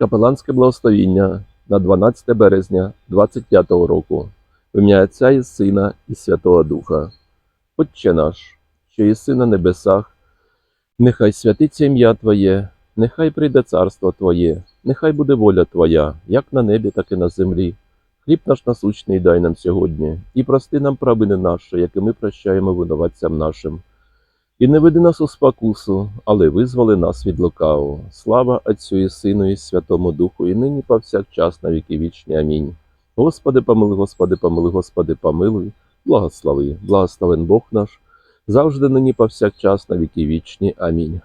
Капеланське благословіння на 12 березня 25-го року. Ім'я Отця і Сина і Святого Духа. Отче наш, що єси на небесах, нехай святиться ім'я Твоє, нехай прийде царство Твоє, нехай буде воля Твоя, як на небі, так і на землі. Хліб наш насущний дай нам сьогодні, і прости нам правини наші, які ми прощаємо винуватцям нашим. І не веди нас у спокусу, але визволи нас від лукавого. Слава Отцю і Сину і Святому Духу, і нині повсякчас на віки вічні. Амінь. Господи, помилуй, Господи, помилуй, Господи, помилуй, благослови, благословен Бог наш, завжди нині повсякчас на віки вічні. Амінь.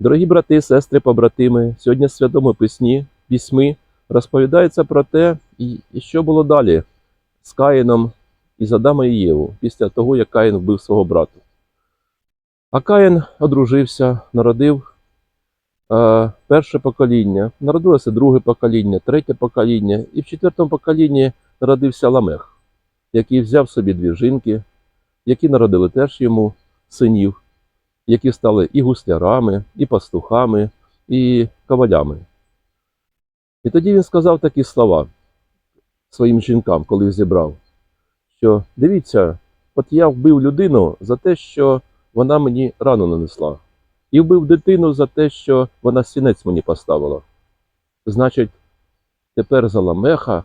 Дорогі брати, сестри, побратими, сьогодні Святому Письмі, письми розповідається про те, що було далі з Каїном і з Адама і Єву, після того, як Каїн вбив свого брата. А Каїн одружився, народив е, перше покоління, народилося друге покоління, третє покоління, і в четвертому поколінні народився Ламех, який взяв собі дві жінки, які народили теж йому синів, які стали і гуслярами, і пастухами, і ковалями. І тоді він сказав такі слова своїм жінкам, коли їх зібрав, що дивіться, от я вбив людину за те, що вона мені рану нанесла. І вбив дитину за те, що вона сінець мені поставила. Значить, тепер за ламеха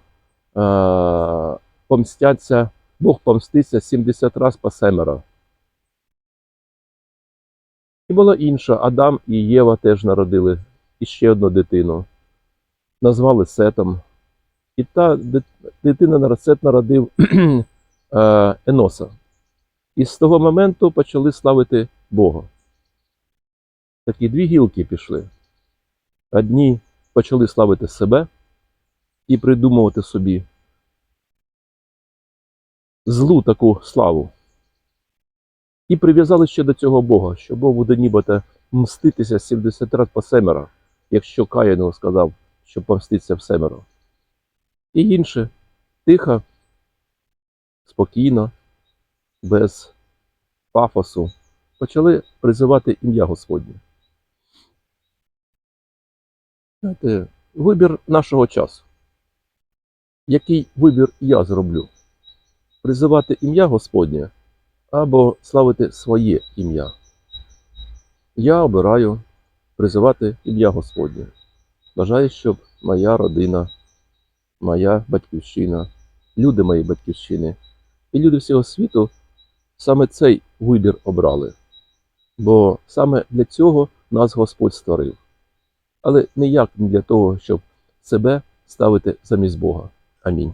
а, помстяться, Бог помститься 70 раз по семеро. І була інша, Адам і Єва теж народили іще одну дитину. Назвали Сетом. І та дитина на Сет народив е, Еноса. І з того моменту почали славити Бога. Такі дві гілки пішли. Одні почали славити себе і придумувати собі злу таку славу. І прив'язали ще до цього Бога, що Бог буде нібито мститися 70 разів по семеро, якщо Каїну сказав, що помститься в семеро. І інше тихо, спокійно, без пафосу почали призивати ім'я Господнє. Знаєте, вибір нашого часу. Який вибір я зроблю? Призивати ім'я Господнє або славити своє ім'я. Я обираю призивати ім'я Господнє. Бажаю, щоб моя родина, моя батьківщина, люди моєї батьківщини і люди всього світу саме цей вибір обрали. Бо саме для цього нас Господь створив. Але ніяк не для того, щоб себе ставити замість Бога. Амінь.